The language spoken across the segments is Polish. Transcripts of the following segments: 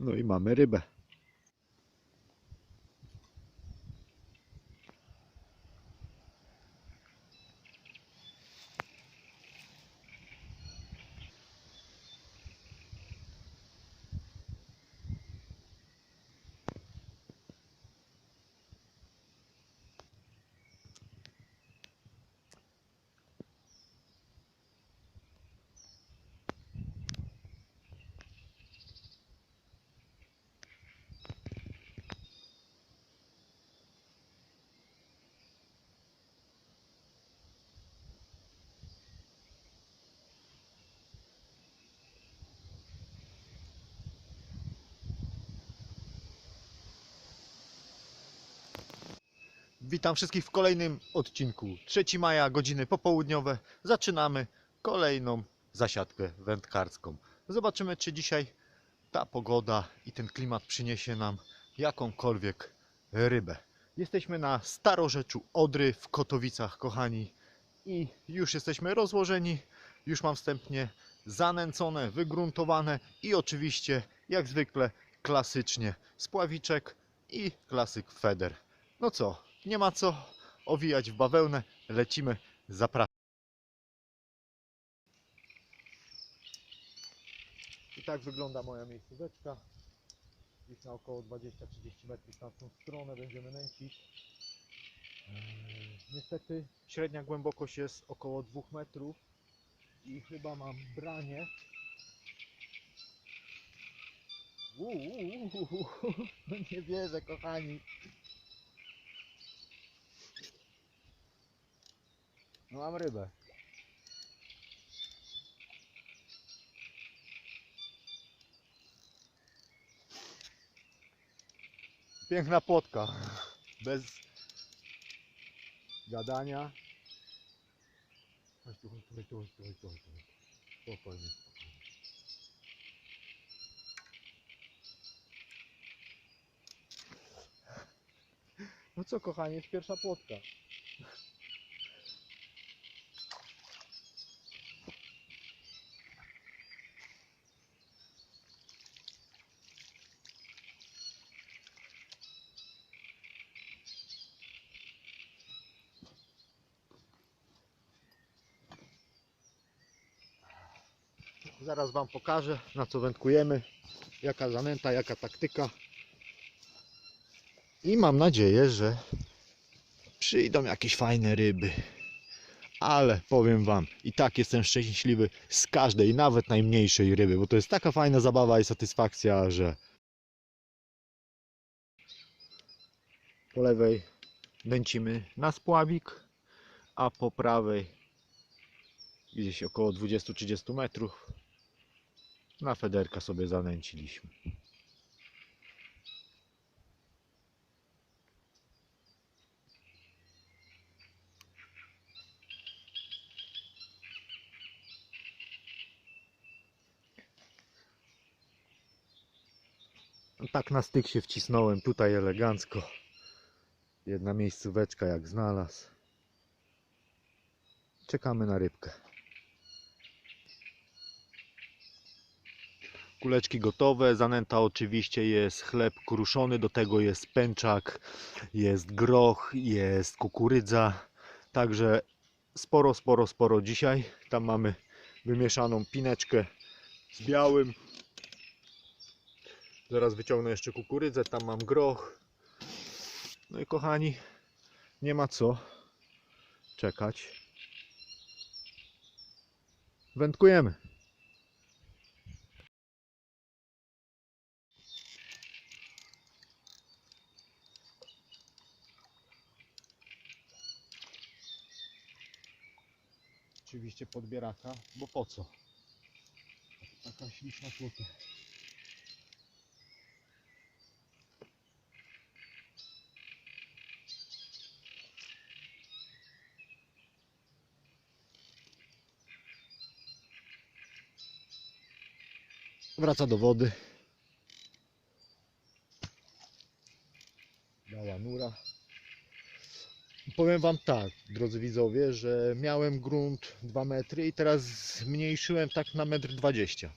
No i mamy rybę. Witam wszystkich w kolejnym odcinku. 3 maja, godziny popołudniowe. Zaczynamy kolejną zasiadkę wędkarską. Zobaczymy, czy dzisiaj ta pogoda i ten klimat przyniesie nam jakąkolwiek rybę. Jesteśmy na starorzeczu Odry w Kotowicach, kochani. I już jesteśmy rozłożeni. Już mam wstępnie zanęcone, wygruntowane i oczywiście, jak zwykle, klasycznie spławiczek i klasyk feder. No co, nie ma co owijać w bawełnę, lecimy, zapraszam. I tak wygląda moja miejscóweczka. Gdzieś na około 20-30 metrów na tą stronę będziemy nęcić. Eee, Niestety średnia głębokość jest około 2 metrów i chyba mam branie. Uuu, nie wierzę kochani. Mam rybę. Piękna płotka. Bez gadania. No co kochanie, jest pierwsza płotka. Zaraz Wam pokażę, na co wędkujemy, jaka zanęta, jaka taktyka. I mam nadzieję, że przyjdą jakieś fajne ryby. Ale powiem Wam, i tak jestem szczęśliwy z każdej, nawet najmniejszej ryby, bo to jest taka fajna zabawa i satysfakcja, że po lewej nęcimy na spławik, a po prawej gdzieś około 20-30 metrów na federka sobie zanęciliśmy. Tak na styk się wcisnąłem tutaj elegancko. Jedna miejscóweczka jak znalazł. Czekamy na rybkę. Kuleczki gotowe, zanęta oczywiście jest chleb kruszony, do tego jest pęczak, jest groch, jest kukurydza. Także sporo, sporo, sporo dzisiaj. Tam mamy wymieszaną pineczkę z białym. Zaraz wyciągnę jeszcze kukurydzę, tam mam groch. No i kochani, nie ma co czekać. Wędkujemy. Oczywiście podbieraka, bo po co? Taka śliczna płota. Wraca do wody. Mała nura. Powiem Wam tak, drodzy widzowie, że miałem grunt 2 metry i teraz zmniejszyłem tak na 1,20 m.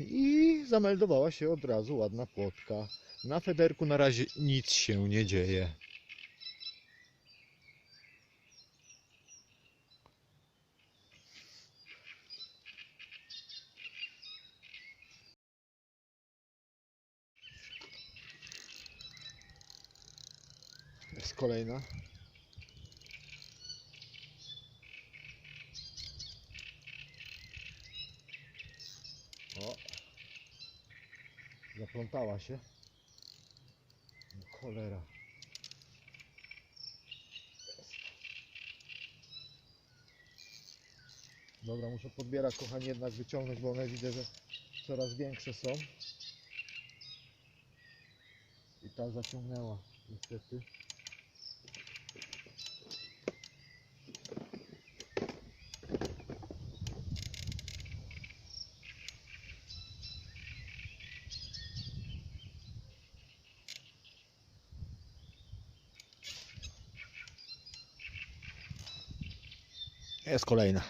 I zameldowała się od razu ładna płotka. Na federku na razie nic się nie dzieje. Jest kolejna. O. Zaplątała się. No, cholera. Dobra, muszę podbierać, kochani, jednak wyciągnąć, bo one widzę, że coraz większe są. I ta zaciągnęła, niestety. Jest kolejna.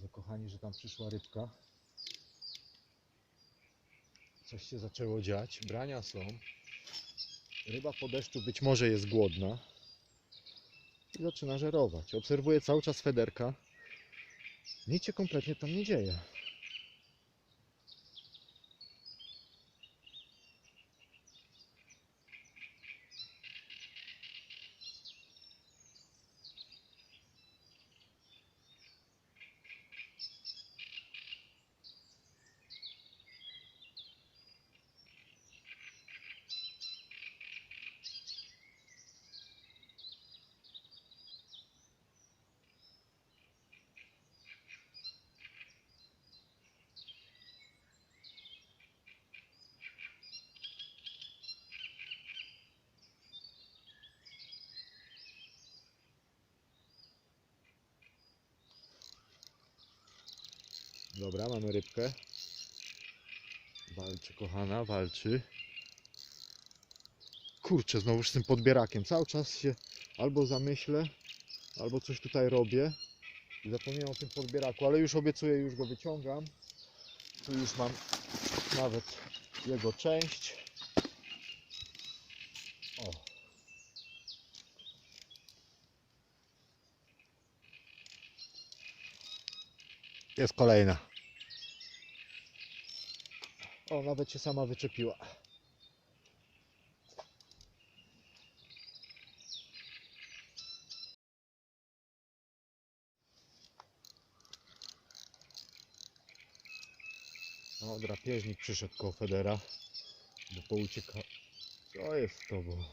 Zakochani, że tam przyszła rybka. Coś się zaczęło dziać. Brania są. Ryba po deszczu być może jest głodna i zaczyna żerować. Obserwuję cały czas Federka. Nic się kompletnie tam nie dzieje. Dobra, mamy rybkę. Walczy, kochana, walczy. Kurczę, znowu z tym podbierakiem. Cały czas się albo zamyślę, albo coś tutaj robię. I zapomniałem o tym podbieraku, ale już obiecuję, już go wyciągam. Tu już mam nawet jego część. O. Jest kolejna. O, nawet się sama wyczepiła. O, drapieżnik przyszedł koło Federa, bo poucieka. Co jest z tobą?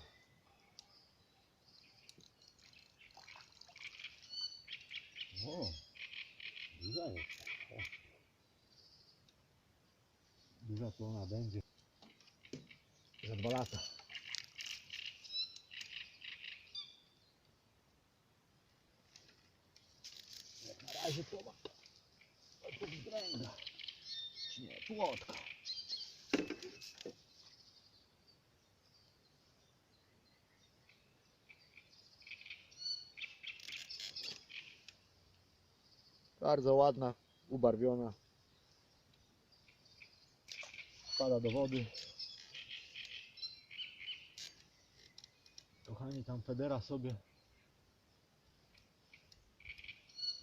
O, duża jest. O. Duża to ona będzie. Za dwa lata. Jak na razie to ma. To wzdręga. Czy nie, płotka. Bardzo ładna, ubarwiona. Spada do wody. Kochani, tam Federa sobie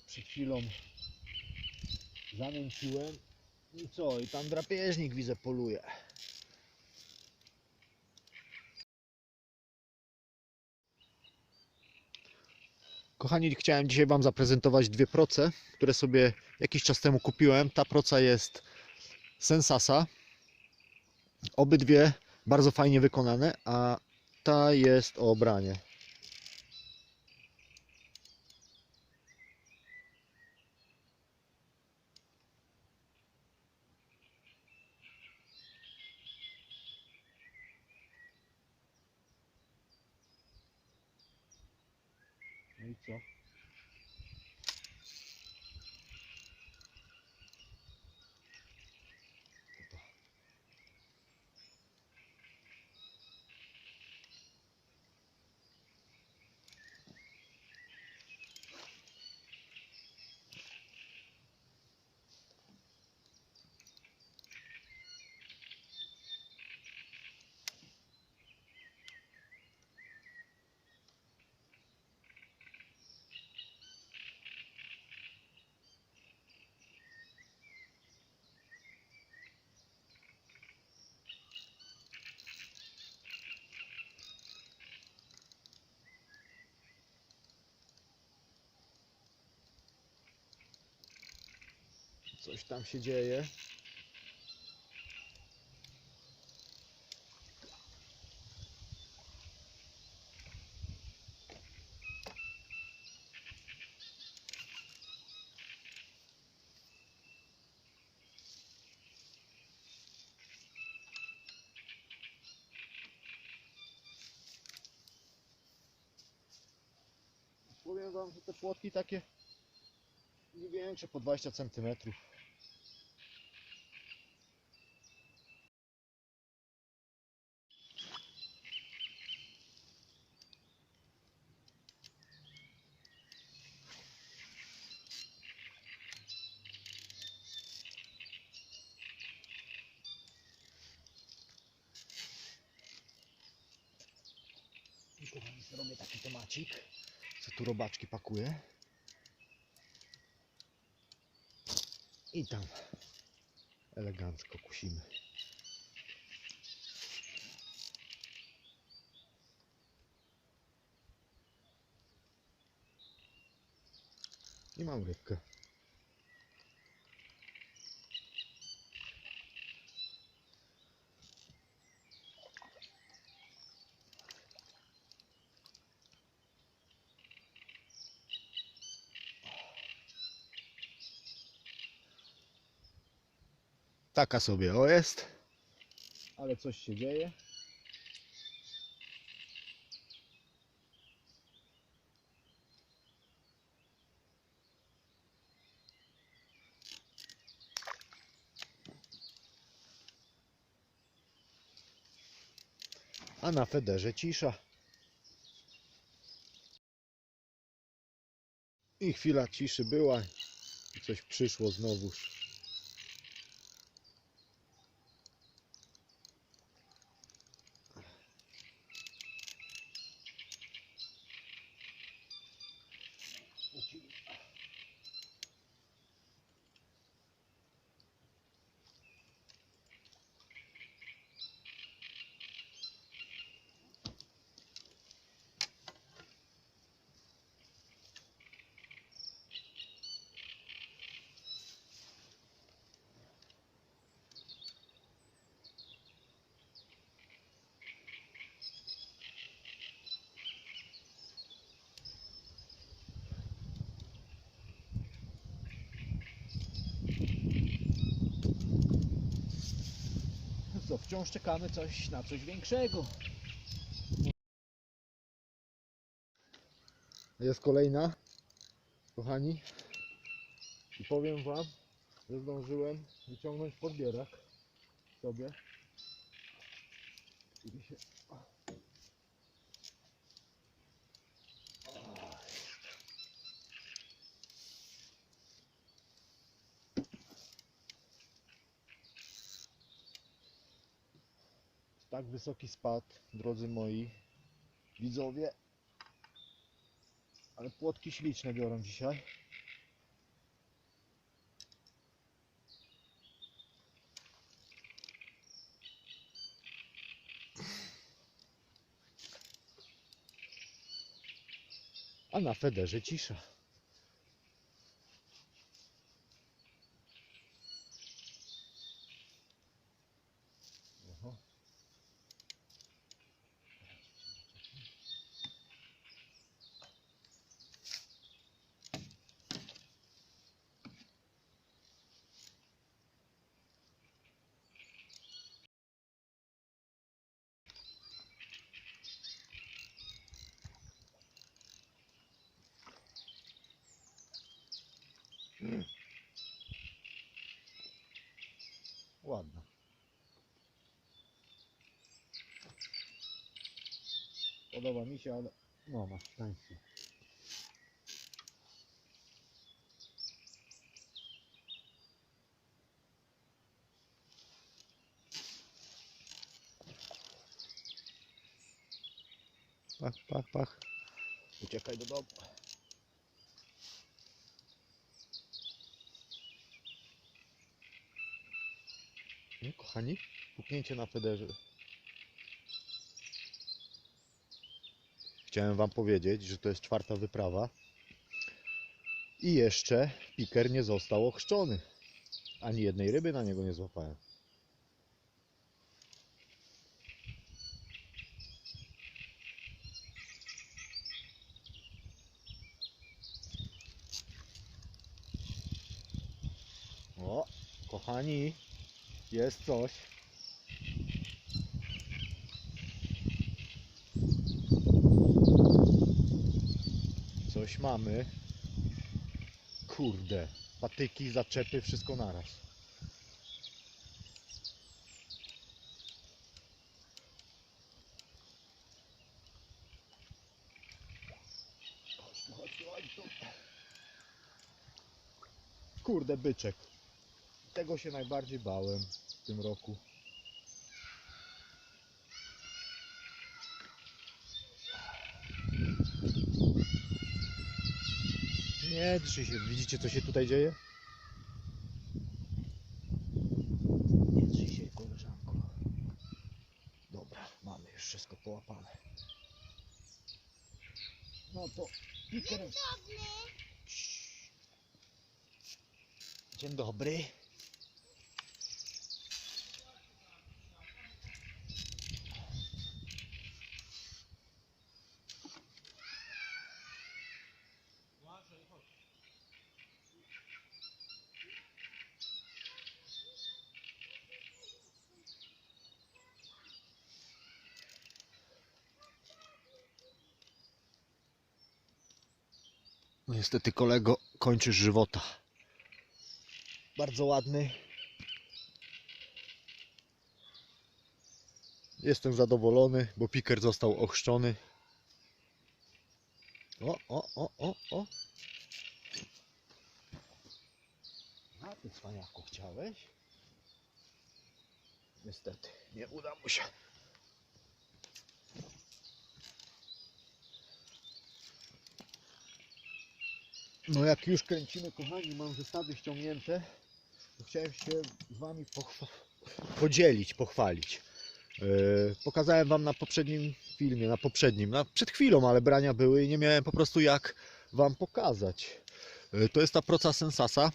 przed chwilą zanęciłem. I co? I tam drapieżnik widzę poluje. Kochani, chciałem dzisiaj Wam zaprezentować dwie proce, które sobie jakiś czas temu kupiłem. Ta proca jest Sensasa. Obydwie bardzo fajnie wykonane, a ta jest o branie. Coś tam się dzieje. Powiem wam, że te płotki takie nie większe, po 20 cm. I kochani, zrobię taki temacik, co tu robaczki pakuję. I tam elegancko kusimy. I mam rybkę. Taka sobie o jest. Ale coś się dzieje. A na federze cisza. I chwila ciszy była. I coś przyszło znowuż. Co, wciąż czekamy coś na coś większego. Jest kolejna, kochani. I powiem wam, że zdążyłem wyciągnąć podbierak sobie. Tak wysoki spad, drodzy moi widzowie. Ale płotki śliczne biorą dzisiaj. A na federze cisza. Ładna. Podoba mi się, ale no masz szczęście. Pach, pach, pach. Uciekaj do domu. No, kochani, puknięcie na federze. Chciałem wam powiedzieć, że to jest czwarta wyprawa. I jeszcze piker nie został ochrzczony. Ani jednej ryby na niego nie złapałem. O, kochani, jest coś. Coś mamy. Kurde, patyki, zaczepy, wszystko naraz. Kurde, byczek. Tego się najbardziej bałem w tym roku. Nie drży się. Widzicie co się tutaj dzieje? Nie drży się koleżanko. Dobra, mamy już wszystko połapane. No to piker... Cii. Dzień dobry. No Niestety kolego kończysz żywota. Bardzo ładny. Jestem zadowolony, bo piker został ochrzczony. O, o, o, o, o. A ty cwaniaku chciałeś? Niestety, nie uda mu się. No jak już kręcimy, kochani, mam zestawy ściągnięte, chciałem się z Wami pochwa- podzielić, pochwalić. Yy, pokazałem Wam na poprzednim filmie, na poprzednim, na, przed chwilą, ale brania były i nie miałem po prostu jak Wam pokazać. Yy, to jest ta proca Sensasa.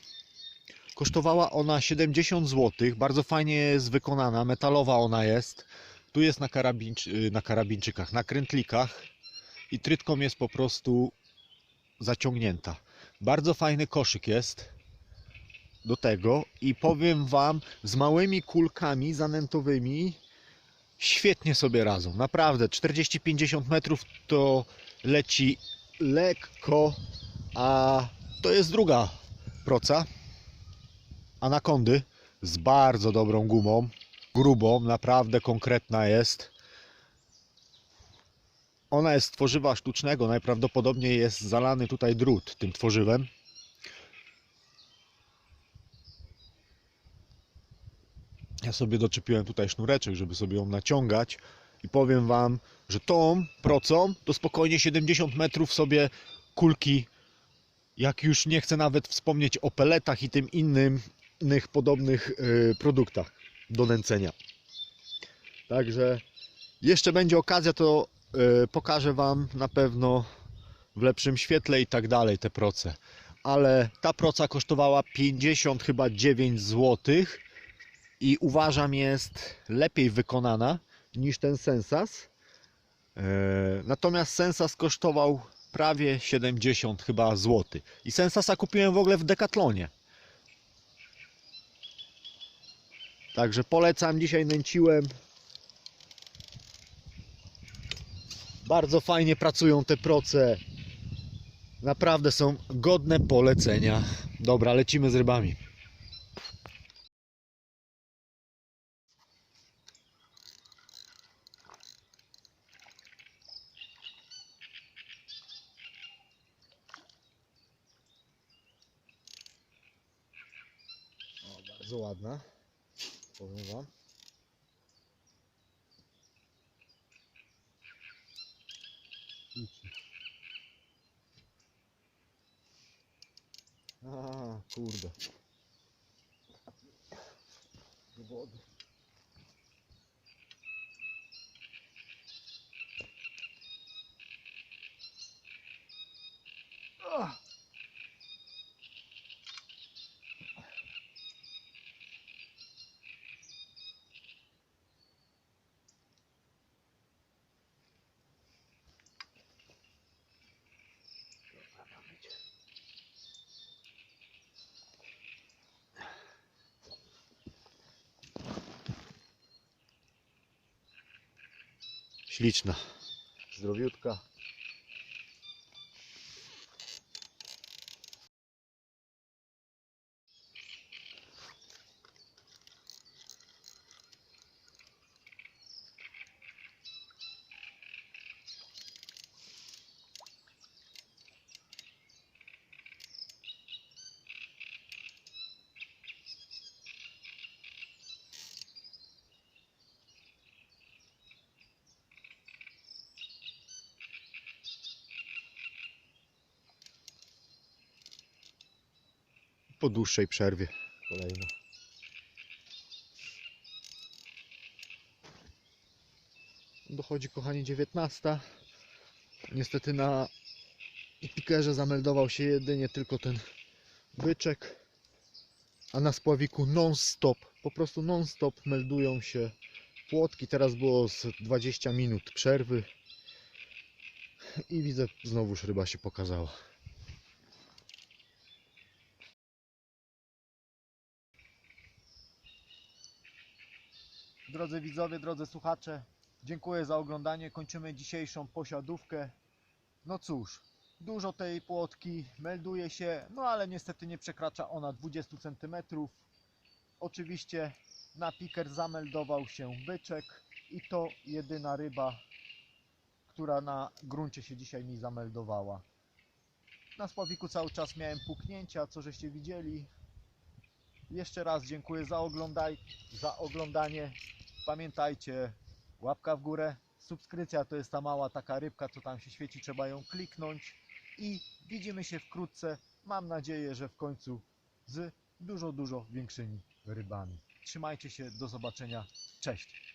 Kosztowała ona 70 zł, bardzo fajnie jest wykonana, metalowa ona jest. Tu jest na, karabinczy, yy, na karabinczykach, na krętlikach i trytką jest po prostu zaciągnięta. Bardzo fajny koszyk jest do tego i powiem Wam, z małymi kulkami zanętowymi świetnie sobie radzą. Naprawdę, 40-50 metrów to leci lekko, a to jest druga proca Anakondy z bardzo dobrą gumą, grubą, naprawdę konkretna jest. Ona jest z tworzywa sztucznego, najprawdopodobniej jest zalany tutaj drut tym tworzywem. Ja sobie doczepiłem tutaj sznureczek, żeby sobie ją naciągać i powiem Wam, że tą procą to spokojnie 70 metrów sobie kulki, jak już nie chcę nawet wspomnieć o peletach i tym innym, innych podobnych y, produktach do nęcenia. Także jeszcze będzie okazja, to pokażę Wam na pewno w lepszym świetle i tak dalej te proce. Ale ta proca kosztowała 50 chyba 9 zł i uważam jest lepiej wykonana niż ten Sensas. E, Natomiast Sensas kosztował prawie 70 chyba zł. I Sensasa kupiłem w ogóle w Decathlonie. Także polecam, dzisiaj nęciłem. Bardzo fajnie pracują te proce. Naprawdę są godne polecenia. Dobra, lecimy z rybami. Bardzo ładna. Powiem wam. A, kurde. Do wody. Ah. Śliczna. Zdrowiutka. Po dłuższej przerwie. Kolejno. Dochodzi kochani 19. Niestety na pikerze zameldował się jedynie tylko ten byczek. A na spławiku non-stop, po prostu non-stop meldują się płotki. Teraz było z 20 minut przerwy. I widzę, znowuż ryba się pokazała. Drodzy widzowie, drodzy słuchacze, dziękuję za oglądanie. Kończymy dzisiejszą posiadówkę. No cóż, dużo tej płotki melduje się, no ale niestety nie przekracza ona 20 cm. Oczywiście na piker zameldował się byczek i to jedyna ryba, która na gruncie się dzisiaj mi zameldowała. Na spławiku cały czas miałem puknięcia, co żeście widzieli. Jeszcze raz dziękuję za, oglądaj, za oglądanie. Pamiętajcie, łapka w górę, subskrypcja to jest ta mała taka rybka, co tam się świeci, trzeba ją kliknąć i widzimy się wkrótce. Mam nadzieję, że w końcu z dużo, dużo większymi rybami. Trzymajcie się, do zobaczenia, cześć!